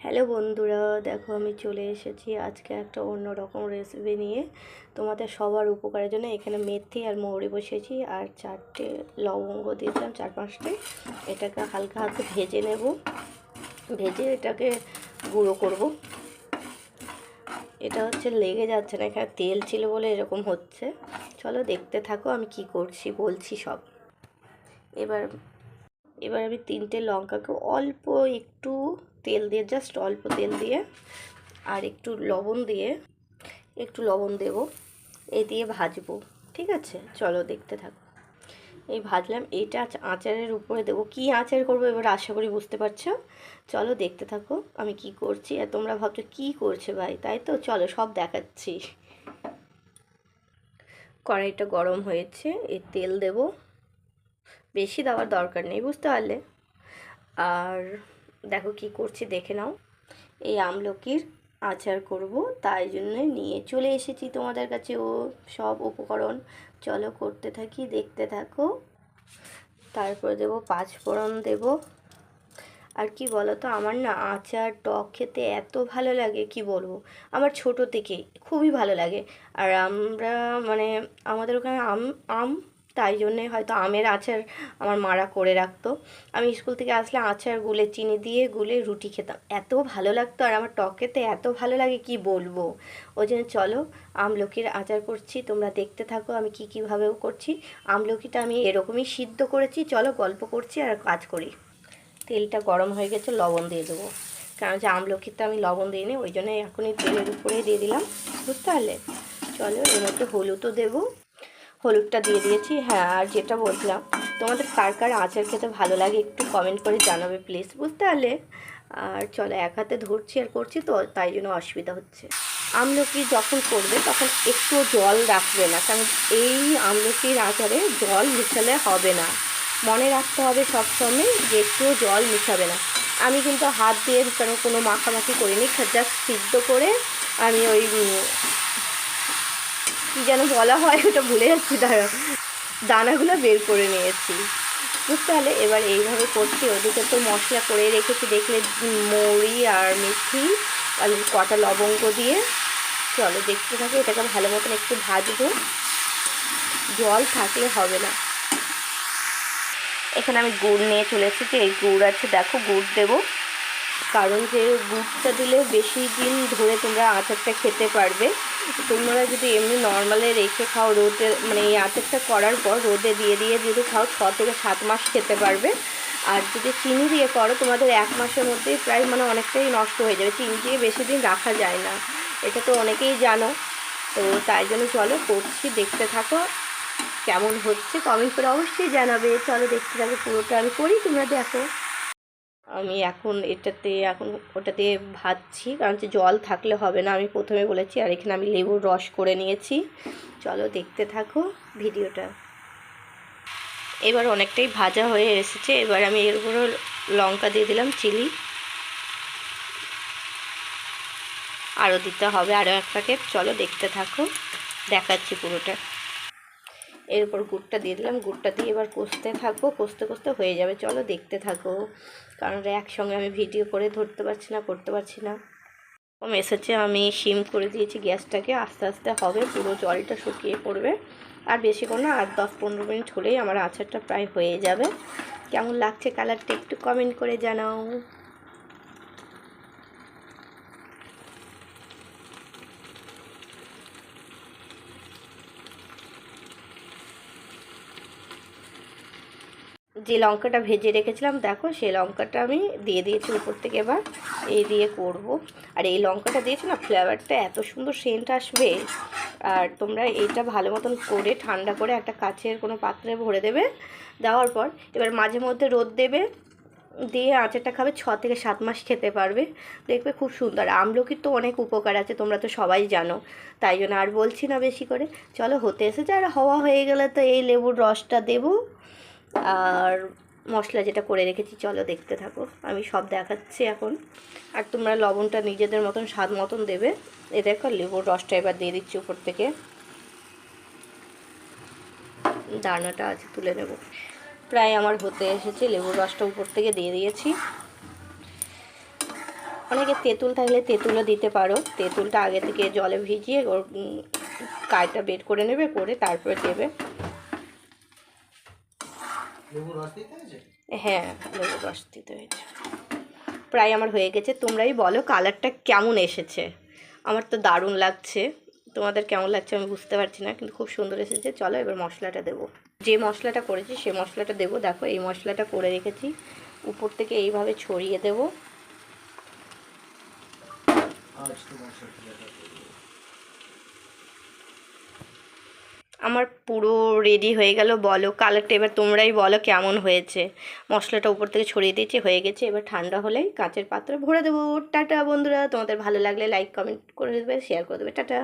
Hello বন্ধুরা, দেখো আমি চলে এসেছি আজকে একটা অন্য রকম রেসিপি নিয়ে। তোমাদের সবার উপকারের জন্য এখানে মেথি আর মৌরি বসেছি আর চারটে লবঙ্গ দিয়েছিলাম, চার পাঁচটে। এটাকে হালকা হাতে ভেজে নেব। ভেজে এটাকে গুঁড়ো করব। এটা হচ্ছে লেগে যাচ্ছে না, এখানে তেল ছিল বলে এরকম হচ্ছে। চলো দেখতে থাকো আমি কি করছি, বলছি সব। এবার এবার আমি তিনটে লঙ্কাকে অল্প একটু তেল দিয়ে জাস্ট অল্প তেল দিয়ে আর একটু লবণ দিয়ে একটু লবণ দেব। এই দিয়ে ভাজবো, ঠিক আছে? চলো দেখতে থাকো। এই ভাজলাম এইটা আচ- আচারের উপরে দেবো। কি আচার করব এবার আশা করি বুঝতে পারছ? চলো দেখতে থাকো আমি কি করছি। আর তোমরা ভাবছ কি করছে ভাই? তাই তো, চলো সব দেখাচ্ছি। কড়াইটা গরম হয়েছে এই তেল দেব। বেশি দেওয়ার দরকার নেই, বুঝতে পারলে? আর দেখো কি করছি, দেখে নাও। এই আমলকির আচার করব, তাই জন্য নিয়ে চলে এসেছি তোমাদের কাছে। ও সব উপকরণ, চলো করতে থাকি, দেখতে থাকো। তারপরে দেবো পাঁচ ফোড়ন দেবো। আর কি বলো তো আমার না আচার, টক খেতে এত ভালো লাগে, কি বলব? আমার ছোট থেকে খুবই ভালো লাগে। আর আমরা মানে আমাদের ওখানে আম আম তাই জন্যে হয়তো আমের আচার আমার মারা করে রাখতো। আমি স্কুল থেকে আসলে আচার, গুলে চিনি দিয়ে গুলে রুটি খেতাম। এত ভালো লাগতো আর আমার টক খেতে এত ভালো লাগে কি বলব? ওই জন্য চলো, আমলকির আচার করছি, তোমরা দেখতে থাকো আমি কি কীভাবেও করছি। আমলকিটা আমি এরকমই সিদ্ধ করেছি, চলো গল্প করছি আর কাজ করি। তেলটা গরম হয়ে গেছে, লবণ দিয়ে দেবো। কারণ যে আমলকিতে আমি লবণ দিইনি, ওই জন্য এখনই তেলের উপরেই দিয়ে দিলাম। বুঝতে পারলে? চলো এর মধ্যে হলুদও দেবো। হলুদটা দিয়ে দিয়েছি। হ্যাঁ আর যেটা বলছিলাম, তোমাদের কার কার আচার খেতে ভালো লাগে একটু কমেন্ট করে জানাবে প্লিজ বুঝতে পারলে? আর চলো, এক হাতে ধরছি আর করছি তো, তাই জন্য অসুবিধা হচ্ছে। আমলকি যখন করবে তখন একটু জল রাখবে না, কারণ এই আমলকির আচারে জল মিশালে হবে না। মনে রাখতে হবে সবসময় যে একটু জল মিশাবে না। আমি কিন্তু হাত দিয়ে কারণ কোনো মাখামাখি করিনি জাস্ট সিদ্ধ করে আমি ওই কী যেন বলা হয়, ওটা ভুলে যাচ্ছি দাঁড়া দানাগুলো বের করে নিয়েছি। বুঝতে পারলে এবার এইভাবে করছি, ওদিকে তো মশলা করে রেখেছি, দেখলে মৌরি আর মেথি আর কটা লবঙ্গ দিয়ে। চলো দেখতে থাকো, এটাকে ভালো মতন একটু ভাজবো। জল থাকলে হবে না। এখানে আমি গুড় নিয়ে চলে এসেছি, এই গুড় আছে, দেখো, গুড় দেবো। কারণ যে গুড়টা দিলে বেশি দিন ধরে তোমরা আচারটা খেতে পারবে। তোমরা যদি এমনি নর্মালে রেখে খাও রোদে মানে এই আচারটা করার পর রোদে দিয়ে দিয়ে যদি খাও ছ থেকে সাত মাস খেতে পারবে। আর যদি চিনি দিয়ে করো, তোমাদের এক মাসের মধ্যেই প্রায় মানে অনেকটাই নষ্ট হয়ে যাবে। চিনি দিয়ে বেশি দিন রাখা যায় না। এটা তো অনেকেই জানো। তো তাই জন্য চলো করছি, দেখতে থাকো কেমন হচ্ছে। কমেন্ট করে অবশ্যই জানাবে। চলো দেখতে থাকো পুরোটা আমি করি, তোমরা দেখো। আমি এখন এটাতে, এখন ওটাতে ভাজছি, কারণ হচ্ছে জল থাকলে হবে না। আমি প্রথমে বলেছি, আর এখানে আমি লেবুর রস করে নিয়েছি। চলো দেখতে থাকো ভিডিওটা। এবার অনেকটাই ভাজা হয়ে এসেছে। এবার আমি এর উপরে লঙ্কা দিয়ে দিলাম, চিলি। আরও দিতে হবে আরও এক প্যাকেট চলো দেখতে থাকো, দেখাচ্ছি পুরোটা। এর উপর গুড়টা দিয়ে দিলাম। গুড়টা দিয়ে এবার কষতে থাকব। কষতে কষতে হয়ে যাবে। চলো দেখতে থাকো। কারণ একসঙ্গে আমি ভিডিও করে ধরতে পারছি না, করতে পারছি না। কম এসেছে, আমি সিম করে দিয়েছি গ্যাসটাকে। আস্তে আস্তে হবে। পুরো জলটা শুকিয়ে পড়বে। আর বেশিক্ষণ না, আর দশ পনেরো মিনিট হলেই আমার আচারটা প্রায় হয়ে যাবে। কেমন লাগছে কালারটা একটু কমেন্ট করে জানাও। যে লঙ্কাটা ভেজে রেখেছিলাম, দেখো সেই লঙ্কাটা আমি দিয়ে দিয়েছি উপর থেকে এবার। এই দিয়ে করব। আর এই লঙ্কাটা দিয়েছি না ফ্লেভারটা এত সুন্দর সেন্ট আসবে। আর তোমরা এইটা ভালো মতন করে ঠান্ডা করে একটা কাছের কোনো পাত্রে ভরে দেবে। দেওয়ার পর এবার মাঝে মধ্যে রোদ দেবে, দিয়ে আচারটা খাবে, ছ থেকে সাত মাস খেতে পারবে। দেখবে খুব সুন্দর। আমলকির তো অনেক উপকার আছে, তোমরা তো সবাই জানো। তাই জন্য আর বলছি না বেশি করে। চলো হতে এসেছে আর হওয়া হয়ে গেলে তো এই লেবুর রসটা দেবো। আর মশলা যেটা করে রেখেছি, চলো দেখতে থাকো। আমি সব দেখাচ্ছি এখন। আর তোমরা লবণটা নিজেদের মতন স্বাদ মতন দেবে। এ দেখো, লেবুর রসটা এবার দিয়ে দিচ্ছি উপর থেকে। দানাটা আছে তুলে নেব। প্রায় আমার হতে এসেছে, লেবুর রসটা উপর থেকে দিয়ে দিয়েছি। অনেকে তেঁতুল থাকলে তেঁতুলও দিতে পারো। তেঁতুলটা আগে থেকে জলে ভিজিয়ে ওর কাইটা বের করে নেবে, করে তারপরে দেবে। লেবু রস দিতে হয়েছে? হ্যাঁ লেবু রস দিতে হয়েছে। প্রায় আমার হয়ে গেছে। তোমরাই বলো কালারটা কেমন এসেছে? আমার তো দারুণ লাগছে। তোমাদের কেমন লাগছে আমি বুঝতে পারছি না কিন্তু খুব সুন্দর এসেছে। চলো এবার মশলাটা দেবো। যে মশলাটা করেছি সে মশলাটা দেবো। দেখো এই মশলাটা করে রেখেছি। উপর থেকে এইভাবে ছড়িয়ে দেবো। আজ দেখা করব। আমার পুরো রেডি হয়ে গেল, বলো। কালারটা এবার তোমরাই বলো কেমন হয়েছে। মশলাটা উপর থেকে ছড়িয়ে দিয়েছি, হয়ে গেছে। এবার ঠান্ডা হলেই কাঁচের পাত্রে ভরে দেবো। টাটা বন্ধুরা, তোমাদের ভালো লাগলে লাইক কমেন্ট করে দেবে শেয়ার করে দেবে। টাটা।